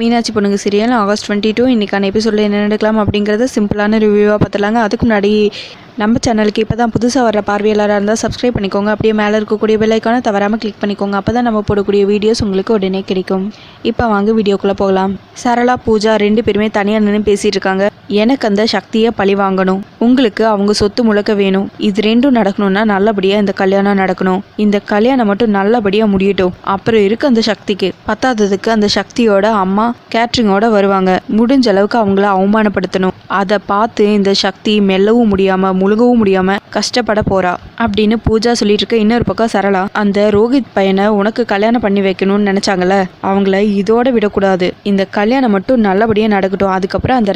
மீனாட்சி பொண்ணுங்க serial August twenty two இன்றைக்கான எபிசோடில் என்ன நடக்கலாம் அப்படிங்கிறத சிம்பிளான ரிவ்யூவாக பார்த்துலாங்க அதுக்கு முன்னாடி நம்ம சேனலுக்கு இப்போ தான் புதுசாக வர பார்வையாளராக இருந்தால் சப்ஸ்கிரைப் பண்ணிக்கோங்க. அப்படியே மேலே இருக்கக்கூடிய பெல்லைக்கான தவறாமல் கிளிக் பண்ணிக்கோங்க. அப்போ தான் நம்ம போடக்கூடிய வீடியோஸ் உங்களுக்கு உடனே கிடைக்கும். இப்போ வாங்க வீடியோக்குள்ளே போகலாம். சரளா பூஜா ரெண்டு பேருமே தனியாக நின்று பேசிகிட்டு இருக்காங்க. எனக்கு அந்த சக்தியை பழி வாங்கணும். உங்களுக்கு அவங்க சொத்து முழக்க வேணும். இது ரெண்டும் நடக்கணும்னா நல்லபடியாக இந்த கல்யாணம் நடக்கணும். இந்த கல்யாணம் மட்டும் நல்லபடியாக முடியட்டும். அப்புறம் இருக்கு அந்த சக்திக்கு. பத்தாததுக்கு அந்த சக்தியோட அம்மா கேட்ரிங்கோட வருவாங்க. முடிஞ்ச அளவுக்கு அவங்கள அவமானப்படுத்தணும். அதை பார்த்து இந்த சக்தி மெல்லவும் முடியாமல் முழுகவும் முடியாமல் கஷ்டப்பட போறா. அப்படின்னு பூஜா சொல்லிட்டு இருக்க இன்னொரு பக்கம் சரளா அந்த ரோஹித் பையனை உனக்கு கல்யாணம் பண்ணி வைக்கணும்னு நினைச்சாங்கல்ல? அவங்கள இதோட விடக்கூடாது. இந்த கல்யாணம் மட்டும் நல்லபடியாக நடக்கட்டும். அதுக்கப்புறம் அந்த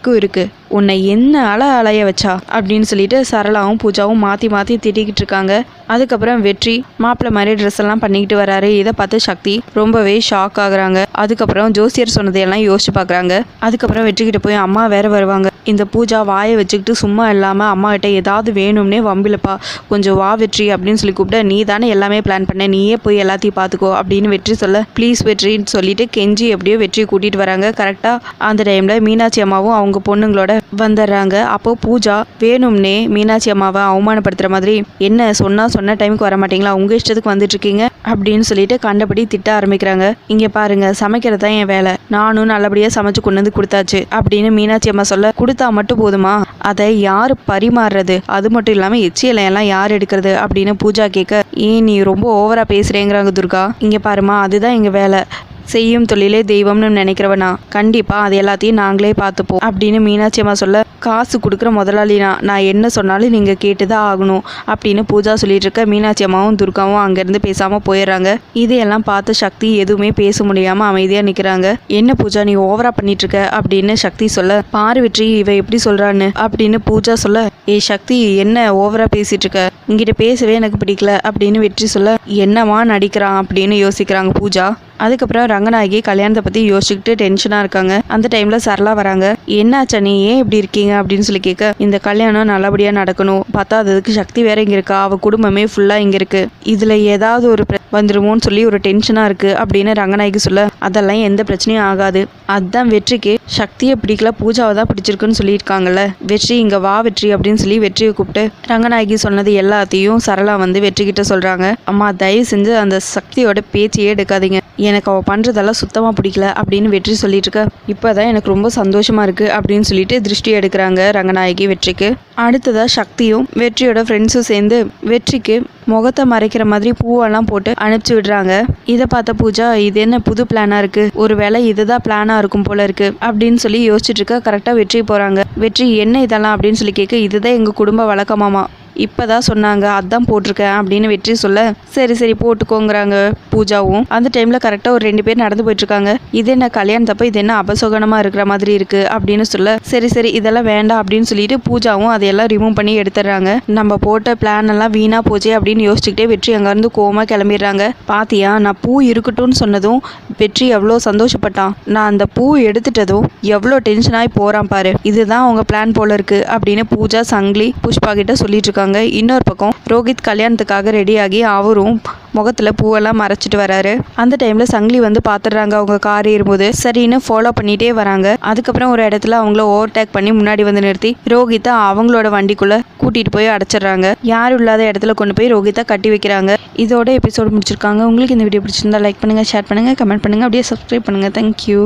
ரங்கநாயகிக்கும் இருக்கு. உன்னை என்ன அல அலைய வச்சா? அப்படின்னு சொல்லிட்டு சரளாவும் பூஜாவும் மாற்றி மாற்றி திட்டிக்கிட்டு இருக்காங்க. அதுக்கப்புறம் வெற்றி மாப்பிள்ளை மாதிரி ட்ரெஸ் எல்லாம் பண்ணிக்கிட்டு வராரு. இதை பார்த்து சக்தி ரொம்பவே ஷாக் ஆகுறாங்க. அதுக்கப்புறம் ஜோசியர் சொன்னதையெல்லாம் யோசிச்சு பார்க்குறாங்க. அதுக்கப்புறம் வெற்றிக்கிட்ட போய் அம்மா வேற வருவாங்க. இந்த பூஜா வாயை வச்சுக்கிட்டு சும்மா இல்லாமல் அம்மாக்கிட்ட ஏதாவது வேணும்னே வம்பிலப்பா கொஞ்சம் வா வெற்றி அப்படின்னு சொல்லி கூப்பிட நீ தானே எல்லாமே பிளான் பண்ண நீயே போய் எல்லாத்தையும் பார்த்துக்கோ அப்படின்னு வெற்றி சொல்ல ப்ளீஸ் வெற்றின்னு சொல்லிட்டு கெஞ்சி எப்படியோ வெற்றி கூட்டிகிட்டு வராங்க. கரெக்டாக அந்த டைமில் மீனாட்சி அம்மாவும் அவங்க பொண்ணுங்களோட வந்துடுறாங்க அப்போ பூஜா வேணும்னே மீனாட்சி அம்மாவை அவமானப்படுத்துகிற மாதிரி என்ன சொன்னால் சொன்ன டைமுக்கு வர மாட்டீங்களா உங்கள் இஷ்டத்துக்கு வந்துட்டு இருக்கீங்க அப்படின்னு சொல்லிட்டு கண்டபடி திட்ட ஆரம்பிக்கிறாங்க. இங்கே பாருங்க சமைக்கிறது தான் என் வேலை. நானும் நல்லபடியாக சமைச்சு கொண்டு வந்து கொடுத்தாச்சு அப்படின்னு மீனாட்சி அம்மா சொல்ல கொடுத்தா மட்டும் போதுமா? அதை யார் பரிமாறுறது? அது மட்டும் இல்லாமல் எச்சியலையெல்லாம் யார் எடுக்கிறது? அப்படின்னு பூஜா கேட்க ஏன் நீ ரொம்ப ஓவராக பேசுகிறேங்கிறாங்க துர்கா. இங்கே பாருமா அதுதான் எங்கள் வேலை. செய்யும் தொழிலே தெய்வம்னு நினைக்கிறவனா. கண்டிப்பா அது எல்லாத்தையும் நாங்களே பார்த்துப்போம் அப்படின்னு மீனாட்சி அம்மா சொல்ல காசு கொடுக்குற முதலாளினா நான் என்ன சொன்னாலும் நீங்க கேட்டுதான் ஆகணும் அப்படின்னு பூஜா சொல்லிட்டு இருக்க மீனாட்சி அம்மாவும் துர்காவும் அங்கேருந்து பேசாமல் போயிடுறாங்க. இதையெல்லாம் பார்த்த சக்தி எதுவுமே பேச முடியாமல் அமைதியாக நிற்கிறாங்க என்ன பூஜா நீ ஓவரா பண்ணிட்டு இருக்க அப்படின்னு சக்தி சொல்ல பாரு வெற்றி இவ எப்படி சொல்கிறான்னு அப்படின்னு பூஜா சொல்ல ஏ சக்தி என்ன ஓவரா பேசிட்டு இருக்க இங்கிட்ட பேசவே எனக்கு பிடிக்கல அப்படின்னு வெற்றி சொல்ல என்னமா நடிக்கிறான்? அப்படின்னு யோசிக்கிறாங்க பூஜா. அதுக்கப்புறம் ரங்கநாயகி கல்யாணத்தை பற்றி யோசிச்சுக்கிட்டு டென்ஷனாக இருக்காங்க. அந்த டைமில் சரளா வராங்க. என்னாச்சா நீ ஏன் இப்படி இருக்கீங்க? அப்படின்னு சொல்லி கேட்க இந்த கல்யாணம் நல்லபடியாக நடக்கணும். பத்தாததுக்கு சக்தி வேற இங்கே இருக்கா? அவள் குடும்பமே ஃபுல்லாக இங்கே இருக்கு. இதில் ஏதாவது ஒரு வந்துருமோன்னு சொல்லி ஒரு டென்ஷனாக இருக்குது அப்படின்னு ரங்கநாயகி சொல்ல அதெல்லாம் எந்த பிரச்சனையும் ஆகாது. அதுதான் வெற்றிக்கு. சக்தியை பிடிக்கல பூஜாவை தான் பிடிச்சிருக்குன்னு சொல்லியிருக்காங்கல்ல. வெற்றி இங்கே வா வெற்றி அப்படின்னு சொல்லி வெற்றியை கூப்பிட்டு ரங்கநாயகி சொன்னது எல்லாத்தையும் சரளா வந்து வெற்றி கிட்ட சொல்கிறாங்க அம்மா தயவு செஞ்சு அந்த சக்தியோட பேச்சையே எடுக்காதீங்க. எனக்கு அவள் பண்ணுறதெல்லாம் சுத்தமாக பிடிக்கல அப்படின்னு வெற்றி சொல்லிட்டு இருக்க. இப்போ தான் எனக்கு ரொம்ப சந்தோஷமாக இருக்குது அப்படின்னு சொல்லிட்டு திருஷ்டி எடுக்கிறாங்க ரங்கநாயகி வெற்றிக்கு. அடுத்ததாக சக்தியும் வெற்றியோட ஃப்ரெண்ட்ஸும் சேர்ந்து வெற்றிக்கு முகத்தை மறைக்கிற மாதிரி பூவெல்லாம் போட்டு அனுப்பிச்சி விடுறாங்க. இதை பார்த்த பூஜா இது என்ன புது பிளானாக இருக்குது ஒரு ஒருவேளை இதுதான் பிளானாக இருக்கும் போல இருக்குது அப்படின்னு சொல்லி யோசிச்சுட்டு இருக்க கரெக்டாக வெற்றி போகிறாங்க வெற்றி என்ன இதெல்லாம் அப்படின்னு சொல்லி கேட்க இதுதான் எங்கள் குடும்ப வழக்கமாமா. இப்போ தான் சொன்னாங்க அதான் போட்டிருக்கேன் அப்படின்னு வெற்றி சொல்ல சரி சரி போட்டுக்கோங்கிறாங்க பூஜாவும். அந்த டைமில் கரெக்டாக ஒரு ரெண்டு பேர் நடந்து போயிட்டுருக்காங்க. இது என்ன கல்யாணத்தப்போ இது என்ன அபசோகனமாக இருக்கிற மாதிரி இருக்குது அப்படின்னு சொல்ல சரி சரி இதெல்லாம் வேண்டாம் அப்படின்னு சொல்லிட்டு பூஜாவும் அதையெல்லாம் ரிமூவ் பண்ணி எடுத்துடுறாங்க. நம்ம போட்ட பிளான் எல்லாம் வீணாக போச்சே அப்படின்னு யோசிச்சுக்கிட்டே வெற்றி அங்கேருந்து கோமா கிளம்பிடுறாங்க. பாத்தியா நான் பூ இருக்கட்டும்னு சொன்னதும் வெற்றி எவ்வளோ சந்தோஷப்பட்டான். நான் அந்த பூ எடுத்துட்டதும் எவ்வளோ டென்ஷனாகி போகிறான் பாரு. இதுதான் அவங்க பிளான் போல இருக்கு அப்படின்னு பூஜா சங்கிலி புஷ்பா கிட்ட சொல்லிட்டு இருக்காங்க. இன்னொரு பக்கம் ரோஹித் கல்யாணத்துக்காக ரெடியாகி அவரும் முகத்துல பூவெல்லாம் மறைச்சிட்டு வராரு. அந்த டைம்ல சங்கிலி வந்து பார்த்துடுறாங்க அவங்க கார் ஏறும்போது. சரின்னு ஃபாலோ பண்ணிட்டே வராங்க. அதுக்கப்புறம் ஒரு இடத்துல அவங்கள ஓவர்டேக் பண்ணி முன்னாடி வந்து நிறுத்தி ரோஹித்தை அவங்களோட வண்டிக்குள்ளே கூட்டிட்டு போய் அடைச்சிடுறாங்க. யாரும் இல்லாத இடத்துல கொண்டு போய் ரோஹித்தை கட்டி வைக்கிறாங்க. இதோட எபிசோட் முடிச்சிருக்காங்க. உங்களுக்கு இந்த வீடியோ பிடிச்சிருந்தா லைக் பண்ணுங்க ஷேர் பண்ணுங்க கமெண்ட் பண்ணுங்கள் அப்படியே சப்ஸ்கிரைப் பண்ணுங்க. தேங்க்யூ